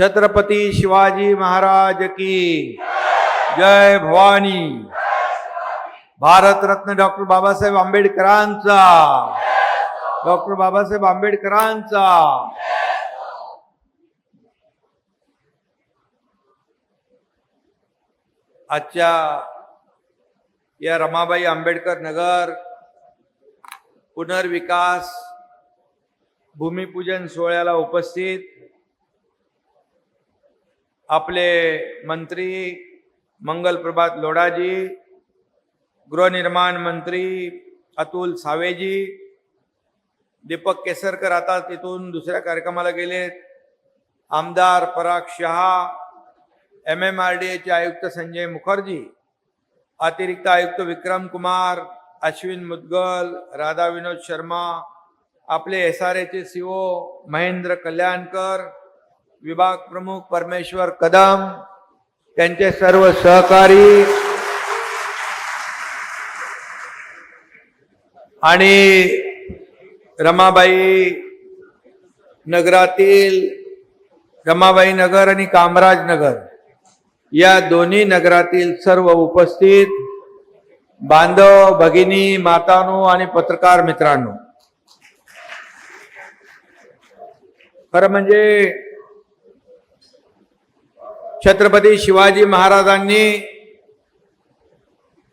छत्रपती शिवाजी महाराज की जय भवानी. भारतरत्न डॉक्टर बाबासाहेब आंबेडकरांचा. डॉक्टर बाबासाहेब आंबेडकरांचा. आजच्या या रमाबाई आंबेडकर नगर पुनर्विकास भूमिपूजन सोहळ्याला उपस्थित आपले मंत्री मंगल प्रभात लोढाजी गृहनिर्माण मंत्री अतुल सावेजी दीपक केसरकर आता तिथून दुसऱ्या कार्यक्रमाला गेलेत. आमदार Parag Shah M M R D एचे आयुक्त संजय मुखर्जी अतिरिक्त आयुक्त विक्रम कुमार अश्विन मुदगल राधा विनोद शर्मा आपले एस आर एचे सी ओ महेंद्र कल्याणकर विभाग प्रमुख परमेश्वर कदम त्यांचे सर्व सहकारी आणि रमाबाई नगरातील रमाबाई नगर आणि कामराज नगर या दोन्ही नगरातील सर्व उपस्थित बांधव भगिनी मातानो आणि पत्रकार मित्रांनो. खरं म्हणजे छत्रपती शिवाजी महाराजांनी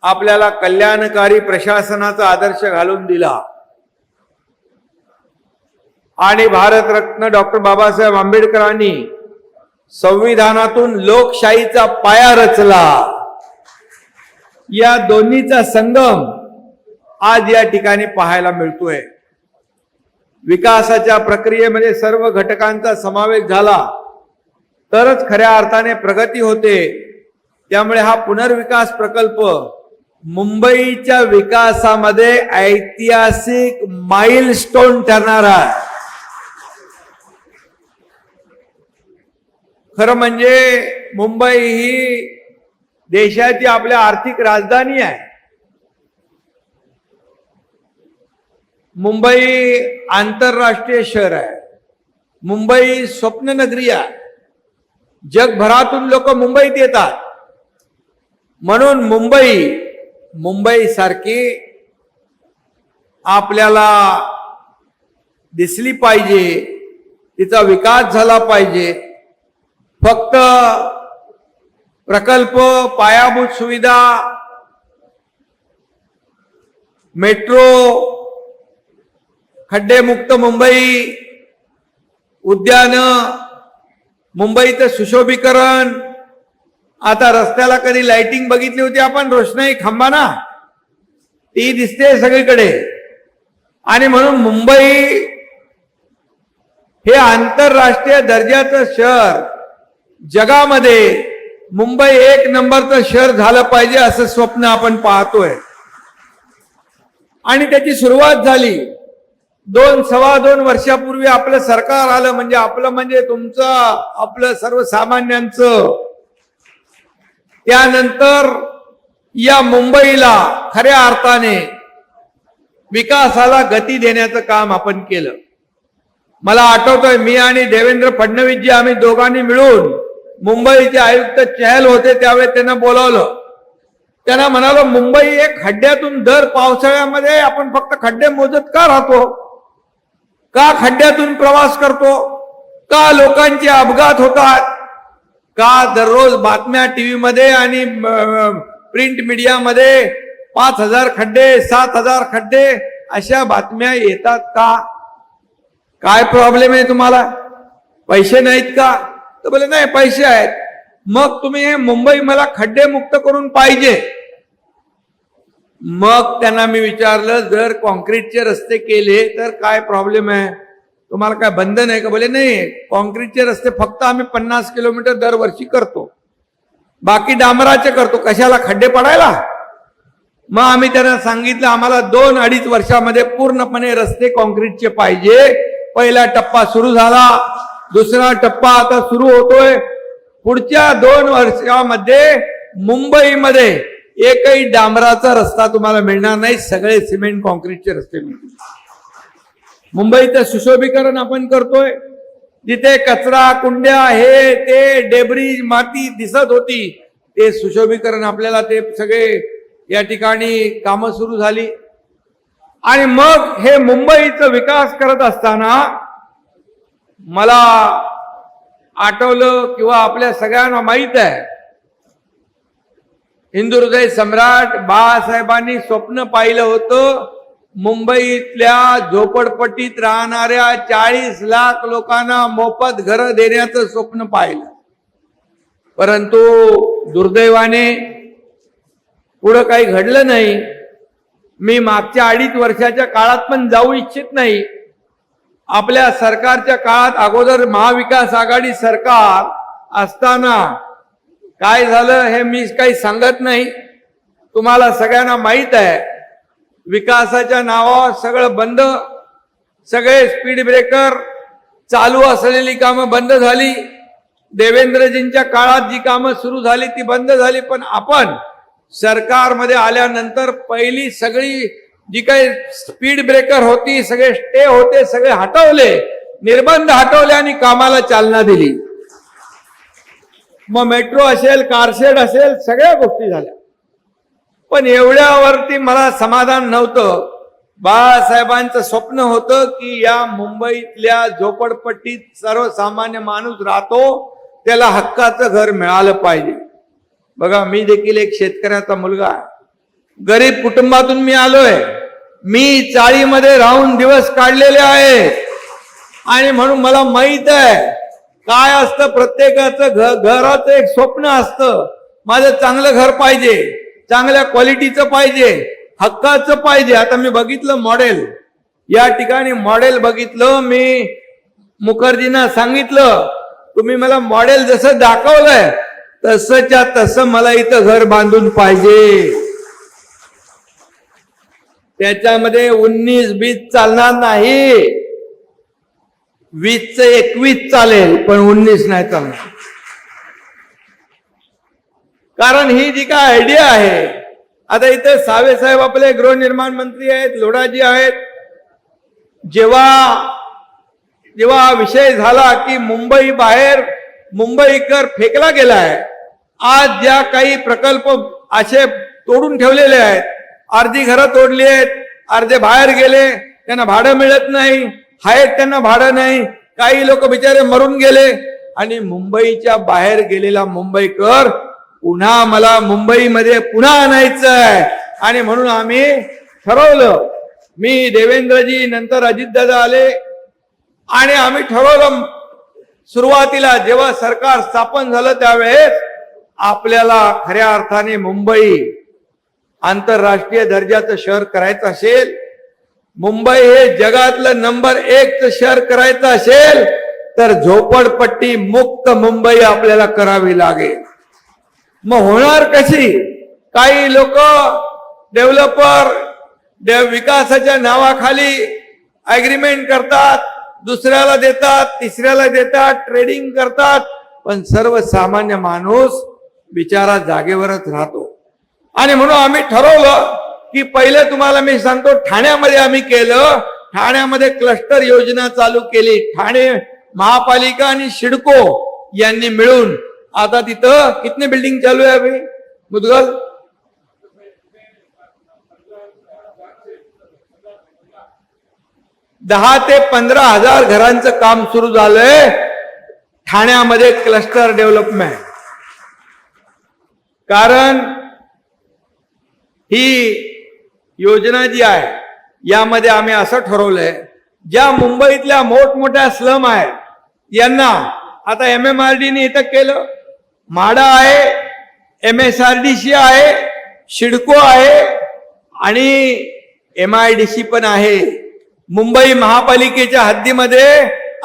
आपल्याला कल्याणकारी प्रशासनाचा आदर्श घालून दिला. आणि भारतरत्न डॉक्टर बाबासाहेब आंबेडकरांनी संविधानातून लोकशाहीचा पाया रचला. या दोन्हीचा संगम आज या ठिकाणी पाहायला मिळतोय. विकासाच्या प्रक्रियेमध्ये सर्व घटकांचा समावेश झाला. तरच खऱ्या अर्थाने प्रगती होते. त्यामुळे हा पुनर्विकास प्रकल्प मुंबईच्या विकासामध्ये ऐतिहासिक माइल स्टोन ठरणारा खरं म्हणजे मुंबई ही देशाची आपल्या आर्थिक राजधानी आहे. मुंबई आंतरराष्ट्रीय शहर आहे. मुंबई स्वप्न नगरी आहे. जगभरातून लोक मुंबईत येतात. म्हणून मुंबई मुंबई सारखी आपल्याला दिसली पाहिजे तिचा विकास झाला पाहिजे. फक्त प्रकल्प पायाभूत सुविधा मेट्रो खड्डेमुक्त मुंबई उद्यान मुंबईचं सुशोभीकरण. आता रस्त्याला कधी लाइटिंग बघितली होती आपण? रोषणाई खांबा ना. ती दिसते सगळीकडे. आणि म्हणून मुंबई हे आंतरराष्ट्रीय दर्जाचं शहर. जगामध्ये मुंबई एक नंबरचं शहर झालं पाहिजे असं स्वप्न आपण पाहतोय. आणि त्याची सुरुवात झाली. दोन सव्वा दोन वर्षापूर्वी आपलं सरकार आलं म्हणजे आपलं म्हणजे तुमचं आपलं सर्वसामान्यांचं. त्यानंतर या मुंबईला खऱ्या अर्थाने विकासाला गती देण्याचं काम आपण केलं. मला आठवतोय मी आणि देवेंद्र फडणवीस जी आम्ही दोघांनी मिळून मुंबईचे आयुक्त चहल होते त्यावेळी त्यांना बोलावलं. त्यांना म्हणालो मुंबई एक खड्ड्यातून दर पावसाळ्यामध्ये आपण फक्त खड्डे मोजत का राहतो? का खड्ड्यातून प्रवास करतो? का लोकांचे अपघात होतात? का दररोज बातम्या टीव्हीमध्ये आणि प्रिंट मीडियामध्ये पाच हजार खड्डे सात हजार खड्डे अशा बातम्या येतात का? काय प्रॉब्लेम आहे तुम्हाला? पैसे नाहीत का? तर बोले नाही पैसे आहेत. मग तुम्ही हे मुंबई मला खड्डे मुक्त करून पाहिजे. मग त्यांना मी विचारलं जर कॉन्क्रीटचे रस्ते केले तर काय प्रॉब्लेम आहे? तुम्हाला काय बंधन आहे का? बोले नाही कॉन्क्रीटचे रस्ते फक्त आम्ही पन्नास किलोमीटर दरवर्षी करतो. बाकी डांबराचे करतो. कशाला? खड्डे पडायला? मग आम्ही त्यांना सांगितलं आम्हाला दोन अडीच वर्षामध्ये पूर्णपणे रस्ते कॉन्क्रीटचे पाहिजे. पहिला टप्पा सुरू झाला दुसरा टप्पा आता सुरू होतोय. पुढच्या दोन वर्षामध्ये मुंबईमध्ये एकही डांबराचा रस्ता तुम्हाला मिळणार नाही सगळे सिमेंट कॉन्क्रीटचे रस्ते मिळतील. मुंबईचं सुशोभीकरण आपण करतोय. जिथे कचरा कुंड्या हे ते डेबरी माती दिसत होती ते सुशोभीकरण आपल्याला ते सगळे या ठिकाणी कामं सुरू झाली. आणि मग हे मुंबईचा विकास करत असताना मला आठवलं किंवा आपल्या सगळ्यांना माहीत आहे हिंदू हृदय सम्राट बाळासाहेबांनी स्वप्न पाहिलं होतं मुंबईतल्या झोपडपट्टीत राहणाऱ्या चाळीस लाख लोकांना मोफत घरं देण्याचं स्वप्न पाहिलं. परंतु दुर्दैवाने पुढं काही घडलं नाही. मी मागच्या अडीच वर्षाच्या काळात पण जाऊ इच्छित नाही. आपल्या सरकारच्या काळात अगोदर महाविकास आघाडी सरकार असताना काय झालं हे मी काही सांगत नाही. तुम्हाला सगळ्यांना माहीत आहे. विकासाच्या नावावर सगळं बंद. सगळे स्पीड ब्रेकर चालू असलेली कामं बंद झाली. देवेंद्रजींच्या काळात जी कामं सुरू झाली ती बंद झाली. पण आपण सरकारमध्ये आल्यानंतर पहिली सगळी जी काही स्पीड ब्रेकर होती सगळे स्टे होते सगळे हटवले निर्बंध हटवले आणि कामाला चालना दिली. मग मेट्रो असेल कारशेड असेल सगळ्या गोष्टी झाल्या. पण एवढ्यावरती मला समाधान नव्हतं. बाळासाहेबांचं स्वप्न होतं की या मुंबईतल्या झोपडपट्टीत सर्वसामान्य माणूस राहतो त्याला हक्काचं घर मिळालं पाहिजे. बघा मी देखील एक शेतकऱ्याचा मुलगा गरीब कुटुंबातून मी आलोय. मी चाळीमध्ये राहून दिवस काढलेले आहे आणि म्हणून मला माहीत आहे काय असतं? प्रत्येकाचं घर घराचं एक स्वप्न असतं. माझं चांगलं घर पाहिजे. चांगल्या क्वालिटीचं पाहिजे. हक्काचं पाहिजे. आता मी बघितलं मॉडेल या ठिकाणी मॉडेल बघितलं मी मुखर्जींना सांगितलं तुम्ही मला मॉडेल जसं दाखवलंय तसंच्या तसं मला इथं घर बांधून पाहिजे. त्याच्यामध्ये उन्नीस बीस चालणार नाही. वीसच एकवीस चालेल पण उन्नीस नाही चालणार. कारण ही जी काय आयडिया आहे आता इथे सावे साहेब आपले गृहनिर्माण मंत्री आहेत लोढाजी आहेत. जेव्हा जेव्हा हा विषय झाला की मुंबई बाहेर मुंबईकर फेकला गेलाय आज ज्या काही प्रकल्प असे तोडून ठेवलेले आहेत अर्धी घरं तोडली आहेत अर्धे बाहेर गेले त्यांना भाडं मिळत नाही आहेत त्यांना भाडं नाही. काही लोक बिचारे मरून गेले. आणि मुंबईच्या बाहेर गेलेला मुंबईकर पुन्हा मला मुंबईमध्ये पुन्हा आणायचं आहे आणि म्हणून आम्ही ठरवलं मी देवेंद्रजी नंतर अजितदादा आले. आणि आम्ही ठरवलं सुरुवातीला जेव्हा सरकार स्थापन झालं त्यावेळेस आपल्याला खऱ्या अर्थाने मुंबई आंतरराष्ट्रीय दर्जाचं शहर करायचं असेल मुंबई हे जगातलं नंबर एकचं शहर करायचं असेल तर झोपडपट्टी मुक्त मुंबई आपल्याला करावी लागेल. मग होणार कशी? काही लोक डेव्हलपर विकासाच्या नावाखाली अग्रीमेंट करतात दुसऱ्याला देतात तिसऱ्याला देतात ट्रेडिंग करतात पण सर्वसामान्य माणूस बिचारा जागेवरच राहतो. आणि म्हणून आम्ही ठरवलं की पहिले तुम्हाला मी सांगतो ठाण्यामध्ये आम्ही केलं. ठाण्यामध्ये क्लस्टर योजना चालू केली. ठाणे महापालिका आणि शिडको यांनी मिळून. आता तिथं कितने बिल्डिंग चालू आहे मुदगल? दहा ते पंधरा हजार घरांचं काम सुरू झालंय. ठाण्यामध्ये क्लस्टर डेव्हलपमेंट कारण ही योजना जी आहे यामध्ये आम्ही असं ठरवलंय ज्या मुंबईतल्या मोठमोठ्या स्लम आहेत यांना आता एम एम आर डीने इथं केलं. माडा आहे M S R D C आहे शिडको आहे आणि एम आय डी सी पण आहे. मुंबई महापालिकेच्या हद्दीमध्ये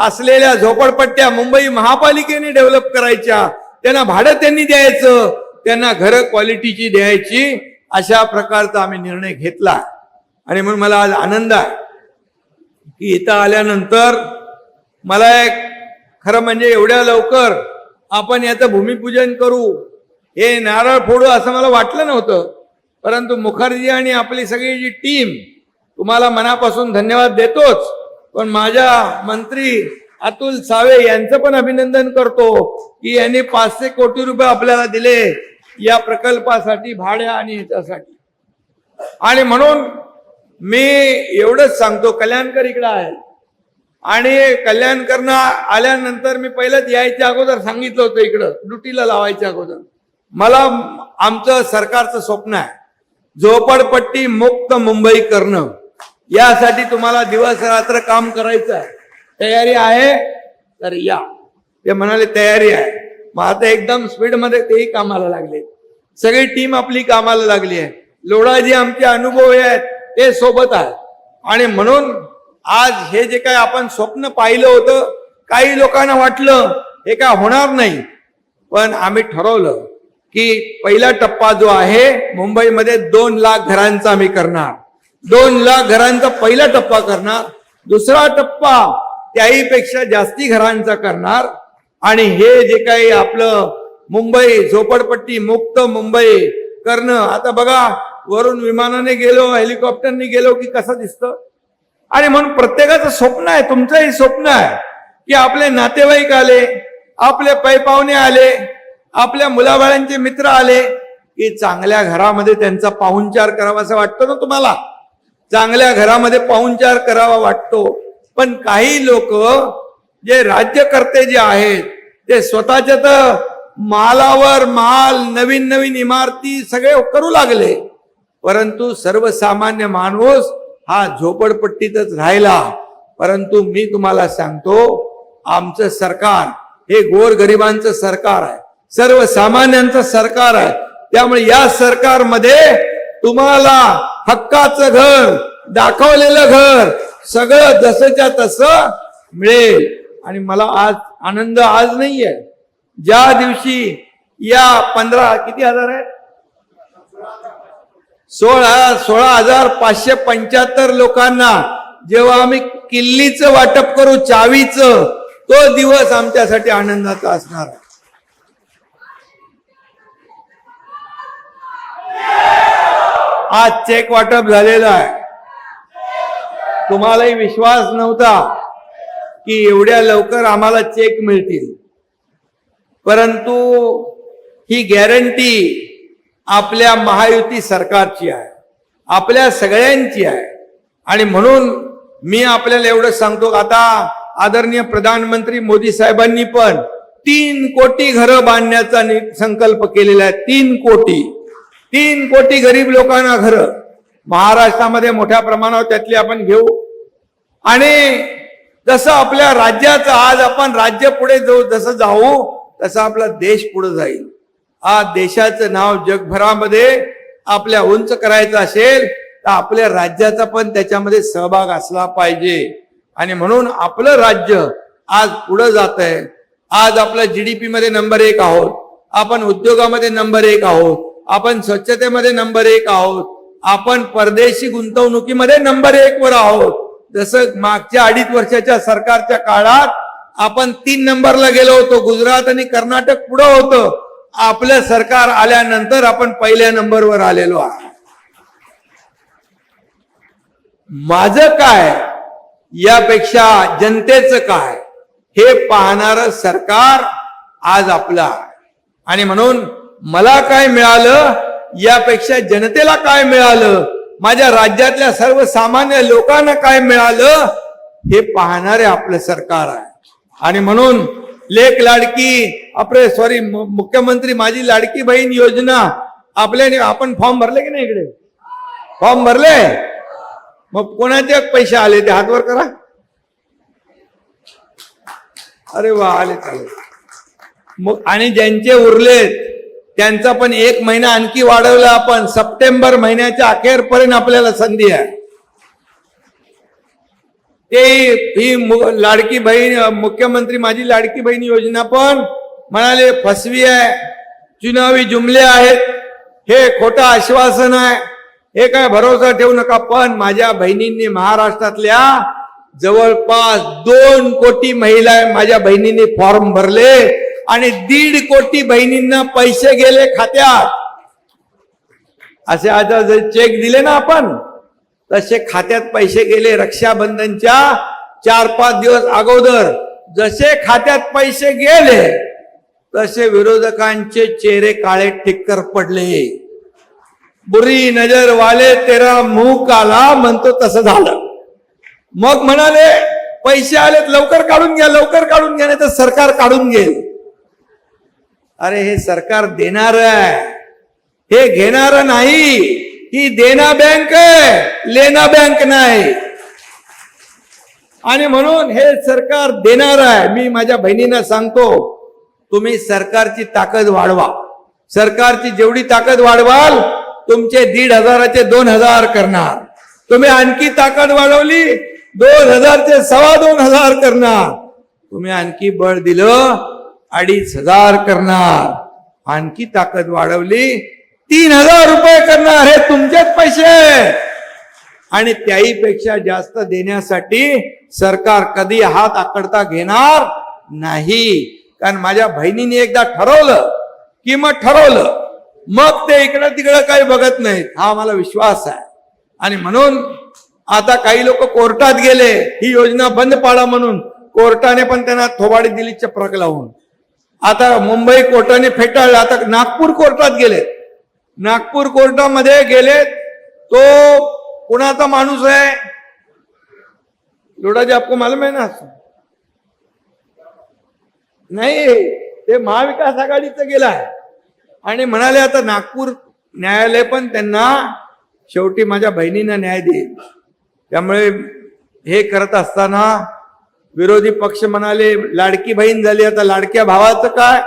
असलेल्या झोपडपट्ट्या मुंबई महापालिकेने डेव्हलप करायच्या त्यांना भाडं त्यांनी द्यायचं त्यांना घरं क्वालिटीची द्यायची अशा प्रकारचा आम्ही निर्णय घेतला. आणि म्हणून मला आज आनंद आहे की इथं आल्यानंतर मला एक खरं म्हणजे एवढ्या लवकर आपण याचं भूमिपूजन करू हे नारळ फोडू असं मला वाटलं नव्हतं. परंतु मुखर्जी आणि आपली सगळी जी टीम तुम्हाला मनापासून धन्यवाद देतोच. पण माझ्या मंत्री अतुल सावे यांचं पण अभिनंदन करतो की यांनी पाचशे कोटी रुपये आपल्याला दिले. या प्रकल्पासाठी भाड्या आणि ह्याच्यासाठी. आणि म्हणून मी एवढंच सांगतो कल्याणकर इकडं आहे आणि कल्याणकरनं आल्यानंतर मी पहिलंच यायच्या अगोदर सांगितलं होतं इकडं ड्युटीला लावायच्या अगोदर. मला आमचं सरकारचं स्वप्न आहे झोपडपट्टी मुक्त मुंबई करणं. यासाठी तुम्हाला दिवस रात्र काम करायचं आहे. तयारी आहे? तर या. ते म्हणाले तयारी आहे. मग आता एकदम स्पीडमध्ये तेही कामाला लागले. सगळी टीम आपली कामाला लागली आहे. लोढाजी आमचे अनुभव आहेत ते सोबत आहे आणि म्हणून आज हे जे काय आपण स्वप्न पाहिलं होतं काही लोकांना वाटलं हे काय होणार नाही. पण आम्ही ठरवलं की पहिला टप्पा जो आहे मुंबईमध्ये दोन लाख घरांचा आम्ही करणार. दोन लाख घरांचा पहिला टप्पा करणार. दुसरा टप्पा त्याहीपेक्षा जास्ती घरांचा करणार. आणि हे जे काही आपलं मुंबई झोपडपट्टी मुक्त मुंबई करणं आता बघा वरून विमानाने गेलो हेलिकॉप्टरने गेलो की कसं दिसतं? आणि म्हणून प्रत्येकाचं स्वप्न आहे तुमचंही स्वप्न आहे की आपले नातेवाईक आले आपले पैपावणे आले आपल्या मुलाबाळांचे मित्र आले की चांगल्या घरामध्ये त्यांचा पाहुणचार करावा असं वाटतं ना तुम्हाला? चांगल्या घरामध्ये पाहुणचार करावा वाटतो. पण काही लोक जे राज्यकर्ते जे आहेत ते स्वतःच्या तर मालावर माल नवीन नवीन इमारती सगळे करू लागले. परंतु सर्वसामान्य माणूस हा झोपडपट्टीतच राहिला. परंतु मी तुम्हाला सांगतो आमचं सरकार हे गोरगरिबांचं सरकार आहे. सर्वसामान्यांचं सरकार आहे. त्यामुळे या सरकारमध्ये तुम्हाला हक्काचं घर दाखवलेलं घर सगळं जसंच्या तसं मिळेल. आणि मला आज आनंद आज नाहीये. ज्या दिवशी या पंधरा किती हजार आहेत? सोळा सोळा हजार पाचशे पंच्याहत्तर लोकांना जेव्हा आम्ही किल्लीचं वाटप करू चावीचं तो दिवस आमच्यासाठी आनंदाचा असणार आहे. आज चेक वाटप झालेलं आहे. तुम्हालाही विश्वास नव्हता. की एवढ्या लवकर आम्हाला चेक मिळतील. परंतु ही गॅरंटी आपल्या महायुती सरकारची आहे आपल्या सगळ्यांची आहे. आणि म्हणून मी आपल्याला एवढं सांगतो आता आदरणीय प्रधानमंत्री मोदी साहेबांनी पण तीन कोटी घरं बांधण्याचा नि- संकल्प केलेला आहे तीन कोटी. तीन कोटी गरीब लोकांना घरं. महाराष्ट्रामध्ये मोठ्या प्रमाणावर त्यातली आपण घेऊ. आणि जसं आपल्या राज्याचं आज आपण राज्य पुढे जाऊ जसं जाऊ तसा आपला देश पुढे जाईल. आज देशाचं नाव जगभरामध्ये आपल्या उंच करायचं असेल तर आपल्या राज्याचा पण त्याच्यामध्ये सहभाग असला पाहिजे. आणि म्हणून आपलं राज्य आज पुढे जात आहे आज आपल्या जीडीपी मध्ये नंबर एक आहोत. आपण उद्योगामध्ये नंबर एक आहोत. आपण स्वच्छतेमध्ये नंबर एक आहोत. आपण परदेशी गुंतवणुकीमध्ये नंबर एक वर आहोत. जसं मागच्या अडीच वर्षाच्या सरकारच्या काळात आपण तीन नंबरला गेलो होतो गुजरात आणि कर्नाटक पुढं होतं. आपलं सरकार आल्यानंतर आपण पहिल्या नंबरवर आलेलो आहे माझं काय? यापेक्षा जनतेचं काय? हे पाहणार सरकार आज आपलं आहे. आणि म्हणून मला काय मिळालं? यापेक्षा जनतेला काय मिळालं? माझ्या राज्यातल्या सर्वसामान्य लोकांना काय मिळालं? हे पाहणारे आपलं सरकार आहे. आणि म्हणून लेख लाडकी आपले सॉरी मुख्यमंत्री माझी लाडकी बहीण योजना आपल्याने आपण फॉर्म भरले की नाही इकडे? फॉर्म भरले? मग कोणाचे पैसे आले? ते हातवर करा. अरे वा आले चालेल. मग आणि ज्यांचे उरलेत त्यांचा पण एक महिना आणखी वाढवला आपण. सप्टेंबर महिन्याच्या अखेरपर्यंत आपल्याला संधी आहे. ते ही लाडकी बहीण मुख्यमंत्री माझी लाडकी बहीण योजना पण म्हणाले फसवी आहे. चुनावी जुमले आहेत. हे खोटं आश्वासन आहे. हे काय भरोसा ठेवू नका पण माझ्या बहिणींनी महाराष्ट्रातल्या जवळपास दोन कोटी महिला माझ्या बहिणींनी फॉर्म भरले. आणि दीड कोटी बहिणींना पैसे गेले खात्यात. असे आता जर चेक दिले ना आपण. तसे खात्यात पैसे गेले रक्षाबंधनच्या चार पाच दिवस अगोदर. जसे खात्यात पैसे गेले तसे विरोधकांचे चेहरे काळे ठिक्कर पडले. बुरी नजर वाले तेरा मुह काला म्हणतो तसं झालं. मग म्हणाले पैसे आलेत लवकर काढून घ्या लवकर काढून घ्या नाही तर सरकार काढून घेईल. अरे हे सरकार देणार आहे. हे घेणार नाही. ही देना बँक आहे लेना बँक नाही. आणि म्हणून हे सरकार देणार आहे. मी माझ्या बहिणींना सांगतो तुम्ही सरकारची ताकद वाढवा. सरकारची जेवढी ताकद वाढवाल तुमचे दीड हजाराचे दोन हजार करणार. तुम्ही आणखी ताकद वाढवली दोन हजारचे सव्वा दोन हजार करणार. तुम्ही आणखी बळ दिलं अडीच हजार करणार. आणखी ताकद वाढवली तीन हजार रुपये करणार हे तुमचेच पैसे. आणि त्याही पेक्षा जास्त देण्यासाठी सरकार कधी हात आकडता घेणार नाही. कारण माझ्या बहिणीने एकदा ठरवलं की मग ठरवलं मग ते इकडं तिकडं काही बघत नाहीत. हा मला विश्वास आहे. आणि म्हणून आता काही लोक कोर्टात गेले ही योजना बंद पाडा म्हणून कोर्टाने पण त्यांना थोबाडी दिली चप्रक लावून. आता मुंबई कोर्टाने फेटाळलं. आता नागपूर कोर्टात गेले. नागपूर कोर्टामध्ये गेले. तो कुणाचा माणूस आहे? लोडाजी आपको मालूम आहे ना? नाही ते महाविकास आघाडीचं गेला आहे. आणि म्हणाले आता नागपूर न्यायालय पण त्यांना शेवटी माझ्या बहिणींना न्याय देईल. त्यामुळे हे करत असताना विरोधी पक्ष म्हणाले लाडकी बहीण झाली आता लाडक्या भावाचं काय?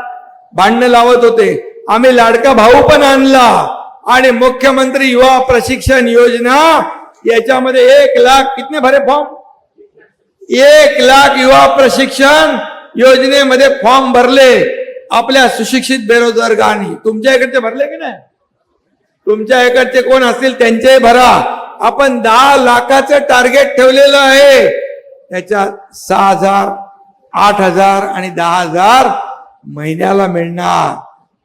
भांडणं लावत होते. आम्ही लाडका भाऊ पण आणला. आणि मुख्यमंत्री युवा प्रशिक्षण योजना याच्यामध्ये एक लाख कितने भरे फॉर्म एक लाख युवा प्रशिक्षण योजनेमध्ये फॉर्म भरले. आपल्या सुशिक्षित बेरोजगारांनी तुमच्या इकडचे भरले की नाही? तुमच्या इकडचे कोण असतील त्यांचे भरा. आपण दहा लाखाचं टार्गेट ठेवलेलं आहे. त्याच्यात सहा हजार आठ हजार आणि दहा हजार महिन्याला मिळणार.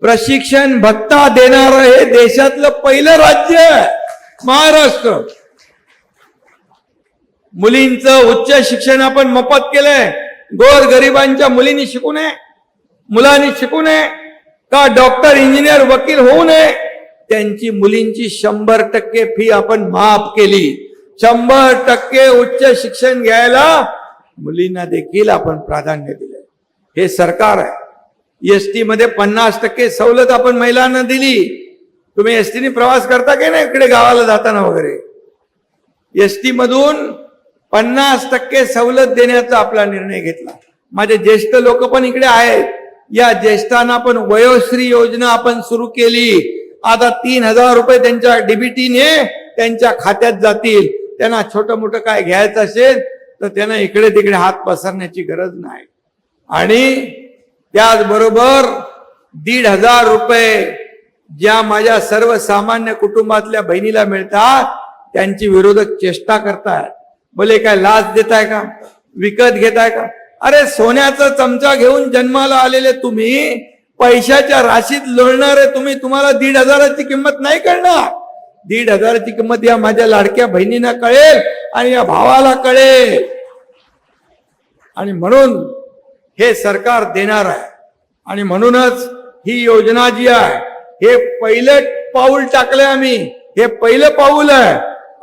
प्रशिक्षण भत्ता देणार हे देशातलं पहिलं राज्य महाराष्ट्र. मुलींचं उच्च शिक्षण आपण मोफत केलंय. गोर गरिबांच्या मुलींनी शिकू नये मुलांनी शिकू नये का डॉक्टर इंजिनियर वकील होऊ नये त्यांची मुलींची शंभर टक्के फी आपण माफ केली. शंभर टक्के उच्च शिक्षण घ्यायला मुलींना देखील आपण प्राधान्य दिलं हे सरकार आहे. एस टी मध्ये पन्नास टक्के सवलत आपण महिलांना दिली. तुम्ही एसटीने प्रवास करता की नाही इकडे गावाला जाताना वगैरे? एस टी मधून पन्नास टक्के सवलत देण्याचा आपला निर्णय घेतला. माझे ज्येष्ठ लोक पण इकडे आहेत. या ज्येष्ठांना पण वयोश्री योजना आपण सुरू केली. आता तीन हजार रुपये त्यांच्या डीबीटीने त्यांच्या खात्यात जातील. त्यांना छोटं मोठं काय घ्यायचं असेल तर त्यांना इकडे तिकडे हात पसरण्याची गरज नाही. आणि त्याचबरोबर दीड हजार रुपये ज्या माझ्या सर्वसामान्य कुटुंबातल्या बहिणीला मिळतात त्यांची विरोधक चेष्टा करतायत. भले काय लाच देताय का? विकत घेताय का? अरे सोन्याचा चमचा घेऊन जन्माला आलेले तुम्ही पैशाच्या राशीत लोळणारे तुम्ही तुम्हाला दीड हजाराची किंमत नाही करणार दीड हजाराची किंमत या माझ्या लाडक्या बहिणींना कळेल आणि या भावाला कळेल. आणि म्हणून हे सरकार देणार आहे. आणि म्हणूनच ही योजना जी आहे हे पहिलं पाऊल टाकलंय आम्ही. हे पहिलं पाऊल आहे.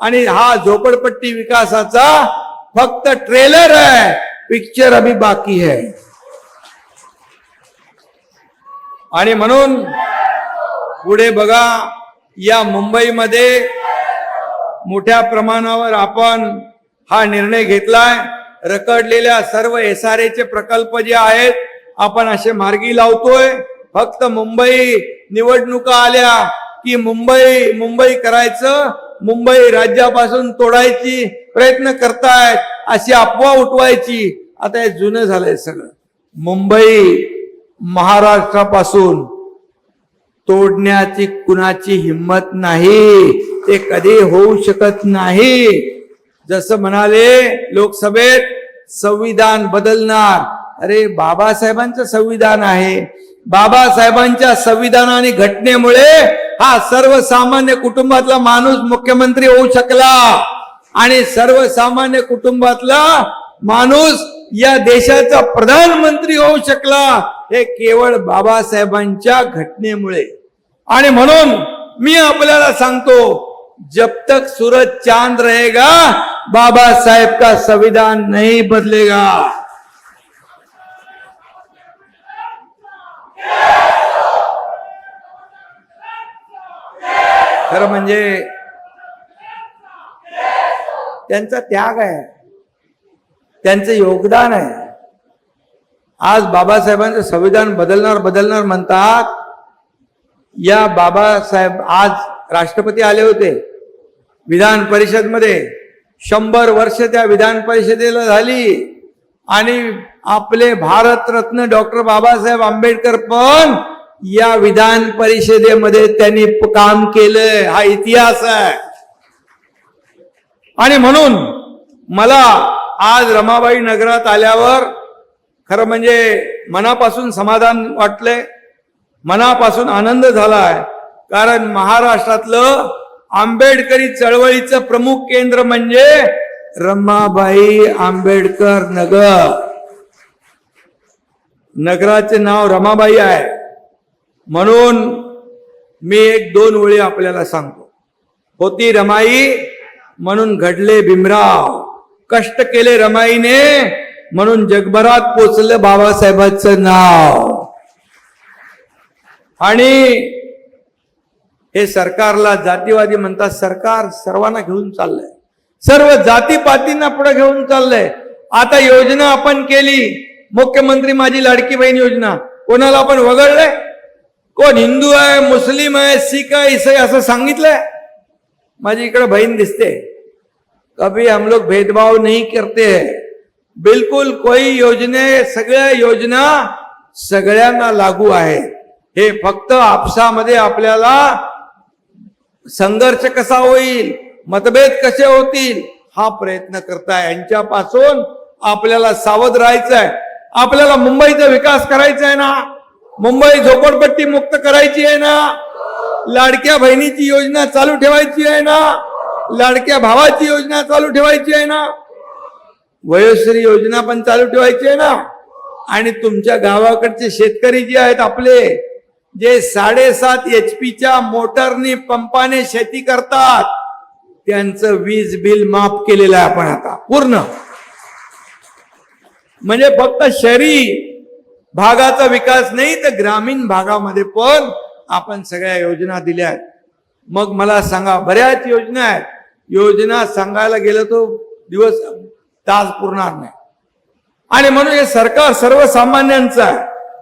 आणि हा झोपडपट्टी विकासाचा फक्त ट्रेलर आहे. पिक्चर अभी बाकी है. आणि म्हणून पुढे बघा या मुंबईमध्ये मोठ्या प्रमाणावर आपण हा निर्णय घेतलाय. रखडलेल्या सर्व एस आर चे प्रकल्प जे आहेत आपण असे मार्गी लावतोय. फक्त मुंबई निवडणुका आल्या की मुंबई मुंबई करायचं मुंबई राज्यापासून तोडायची प्रयत्न करतायत अशी अफवा उठवायची. आता हे जुनं झालंय सगळं. मुंबई महाराष्ट्रापासून तोडण्याची कुणाची हिंमत नाही. ते कधी होऊ शकत नाही. जसं म्हणाले लोकसभेत संविधान बदलणार. अरे बाबासाहेबांचं संविधान आहे. बाबासाहेबांच्या संविधान आणि घटनेमुळे हा सर्वसामान्य कुटुंबातला माणूस मुख्यमंत्री होऊ शकला. आणि सर्वसामान्य कुटुंबातला माणूस या देशाचा प्रधानमंत्री होऊ शकला हे केवळ बाबासाहेबांच्या घटनेमुळे. आणि म्हणून मी आपल्याला सांगतो जब तक सूरज चांद रहेगा बाबा साहेब का संविधान नहीं बदलेगा. खरं म्हणजे त्यांचा त्याग आहे. त्यांचं योगदान आहे. आज बाबासाहेबांचं संविधान बदलणार बदलणार म्हणतात. या बाबासाहेब आज राष्ट्रपती आले होते. विधान परिषदमध्ये शंभर वर्ष त्या विधान परिषदेला झाली. आणि आपले भारतरत्न डॉक्टर बाबासाहेब आंबेडकर पण या विधान परिषदेमध्ये त्यांनी काम केलंय. हा इतिहास आहे. आणि म्हणून मला आज रमाबाई नगरात आल्यावर खरं म्हणजे मनापासून समाधान वाटले. मनापासून आनंद झालाय. कारण महाराष्ट्रातलं आंबेडकरी चळवळीचं प्रमुख केंद्र म्हणजे रमाबाई आंबेडकर नगर. नगराचे नाव रमाबाई आहे. म्हणून मी एक दोन वेळी आपल्याला सांगतो. होती रमाई म्हणून घडले भीमराव. कष्ट केले रमाईने म्हणून जगभरात पोचलं बाबासाहेबांचं नाव. आणि हे सरकारला जातीवादी म्हणतात सरकार सर्वांना घेऊन चाललंय. सर्व जातीपातींना पुढे घेऊन चाललंय. आता योजना आपण केली मुख्यमंत्री माझी लाडकी बहीण योजना. कोणाला आपण वगळलंय? कोण हिंदू आहे मुस्लिम आहे सिख आहे इसाई असं सांगितलंय? माझी इकडे बहीण दिसते. कभी हम लोग भेदभाव नहीं करते हैं। बिलकुल कोई योजने सगळ्या योजना सगळ्यांना लागू आहे. हे फक्त आपसामध्ये आपल्याला संघर्ष कसा होईल मतभेद कसे होतील हा प्रयत्न करताय. यांच्यापासून आपल्याला सावध राहायचं आहे आपल्याला मुंबईचा विकास करायचा आहे ना? मुंबई झोपडपट्टी मुक्त करायची आहे ना? लाडक्या बहिणीची योजना चालू ठेवायची आहे ना? लाडक्या भावाची योजना चालू ठेवायची आहे ना? वयोश्री योजना पण चालू ठेवायची आहे ना? आणि तुमच्या गावाकडचे शेतकरी जे आहेत आपले जे साडेसात एच पीच्या मोटरनी पंपाने शेती करतात त्यांचं वीज बिल माफ केलेलं आहे आपण आता पूर्ण. म्हणजे फक्त शहरी भागाचा विकास नाही तर ग्रामीण भागामध्ये पण आपण सगळ्या योजना दिल्या आहेत. मग मला सांगा बऱ्याच योजना आहेत. योजना सांगायला गेलं तो दिवस तास पुरणार नाही. आणि म्हणून हे सरकार सर्वसामान्यांचं आहे.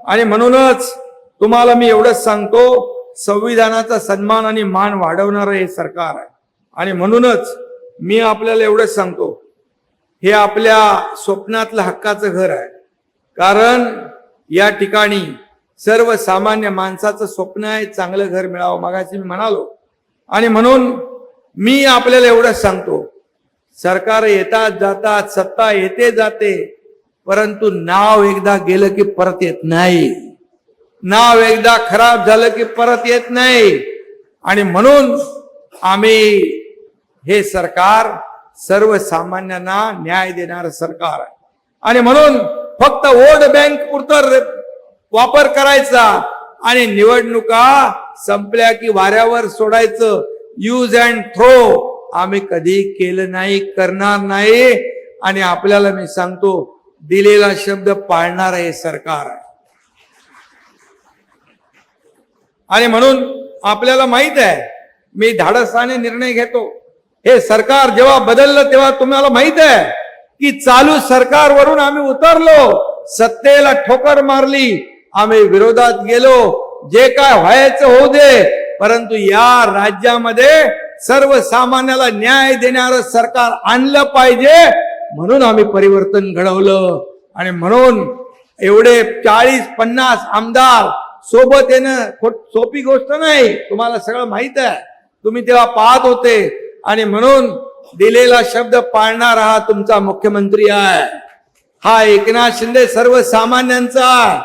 आणि म्हणूनच तुम्हाला मी एवढंच सांगतो संविधानाचा सन्मान आणि मान वाढवणारं हे सरकार आहे. आणि म्हणूनच मी आपल्याला एवढंच सांगतो हे आपल्या स्वप्नातलं हक्काचं घर आहे. कारण या ठिकाणी सर्वसामान्य माणसाचं स्वप्न आहे चांगलं घर मिळावं मागायचं मी म्हणालो. आणि म्हणून मी आपल्याला एवढंच सांगतो. सरकार येतात जातात सत्ता येते जाते. परंतु नाव एकदा गेलं की परत येत नाही. नाव एकदा खराब झालं की परत येत नाही. आणि म्हणून आम्ही हे सरकार सर्वसामान्यांना न्याय देणारं सरकार आहे. आणि म्हणून फक्त वोट बँक पुरतं वापर करायचा आणि निवडणुका संपल्या की वाऱ्यावर सोडायचं. यूज अँड थ्रो आम्ही कधी केलं नाही करणार नाही. आणि आपल्याला मी सांगतो दिलेला शब्द पाळणार हे सरकार. आहे आणि म्हणून आपल्याला माहीत आहे मी धाडसाने निर्णय घेतो. हे सरकार जेव्हा बदललं तेव्हा तुम्हाला माहीत आहे की चालू सरकारवरून आम्ही उतरलो सत्तेला ठोकर मारली आम्ही विरोधात गेलो. जे काय व्हायचं होऊ दे परंतु या राज्यामध्ये सर्वसामान्याला न्याय देणार सरकार आणलं पाहिजे म्हणून आम्ही परिवर्तन घडवलं. आणि म्हणून एवढे चाळीस पन्नास आमदार सोबत येणं सोपी गोष्ट नाही. तुम्हाला सगळं माहीत आहे. तुम्ही तेव्हा पाहत होते. आणि म्हणून दिलेला शब्द पाळणार हा तुमचा मुख्यमंत्री आहे. हा एकनाथ शिंदे सर्वसामान्यांचा.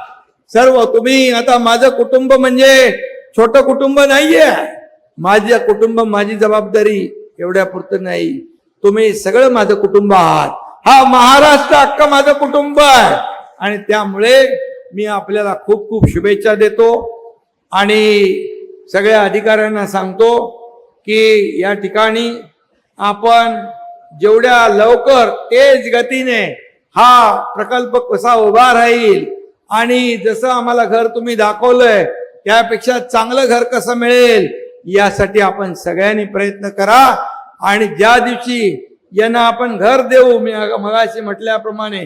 सर्व तुम्ही आता माझं कुटुंब म्हणजे छोट कुटुंब नाहीये. माझ्या कुटुंब माझी जबाबदारी एवढ्या पुरतं नाही. तुम्ही सगळं माझं कुटुंब आहात. हा महाराष्ट्र अख्खा माझं कुटुंब आहे. आणि त्यामुळे मी आपल्याला खूप खूप शुभेच्छा देतो. आणि सगळ्या अधिकाऱ्यांना सांगतो की या ठिकाणी आपण जेवढ्या लवकर तेज गतीने हा प्रकल्प कसा उभा राहील आणि जसं आम्हाला घर तुम्ही दाखवलंय त्यापेक्षा चांगलं घर कसं मिळेल यासाठी आपण सगळ्यांनी प्रयत्न करा. आणि ज्या दिवशी यांना आपण घर देऊ मी मगाशी म्हटल्याप्रमाणे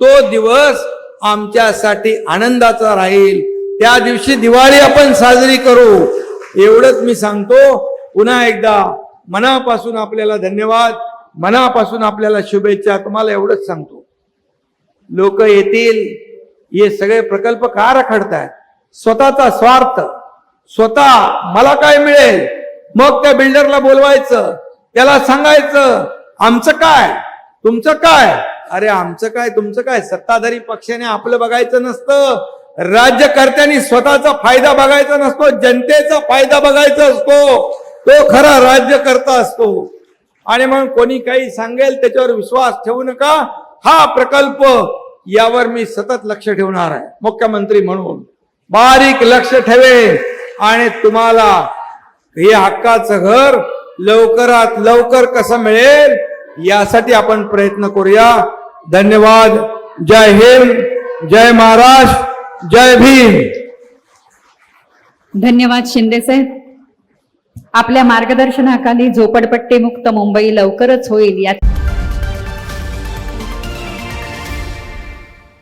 तो दिवस आमच्यासाठी आनंदाचा राहील. त्या दिवशी दिवाळी आपण साजरी करू. एवढंच मी सांगतो. पुन्हा एकदा मनापासून आपल्याला धन्यवाद. मनापासून आपल्याला शुभेच्छा. तुम्हाला एवढंच सांगतो. लोक येतील. हे सगळे प्रकल्प का रखडतायत? स्वतःचा स्वार्थ स्वतः मला काय मिळेल? मग त्या बिल्डरला बोलवायचं त्याला सांगायचं आमचं काय? तुमचं काय? अरे आमचं काय तुमचं काय? सत्ताधारी पक्षाने आपलं बघायचं नसतं. राज्यकर्त्यांनी स्वतःचा फायदा बघायचा नसतो जनतेचा फायदा बघायचा असतो. तो खरा राज्यकर्ता असतो. आणि मग कोणी काही सांगेल त्याच्यावर विश्वास ठेवू नका. हा प्रकल्प यावर मी सतत लक्ष ठेवणार आहे. मुख्यमंत्री म्हणून. बारीक लक्ष ठेवेन. आणि तुम्हाला हे हक्काचं घर लवकरात लवकर कसं मिळेल यासाठी आपण प्रयत्न करूया. धन्यवाद. जय हिंद. जय महाराष्ट्र. जय भीम. धन्यवाद शिंदे साहेब. आपल्या मार्गदर्शनाखाली झोपडपट्टी मुक्त मुंबई लवकरच होईल यात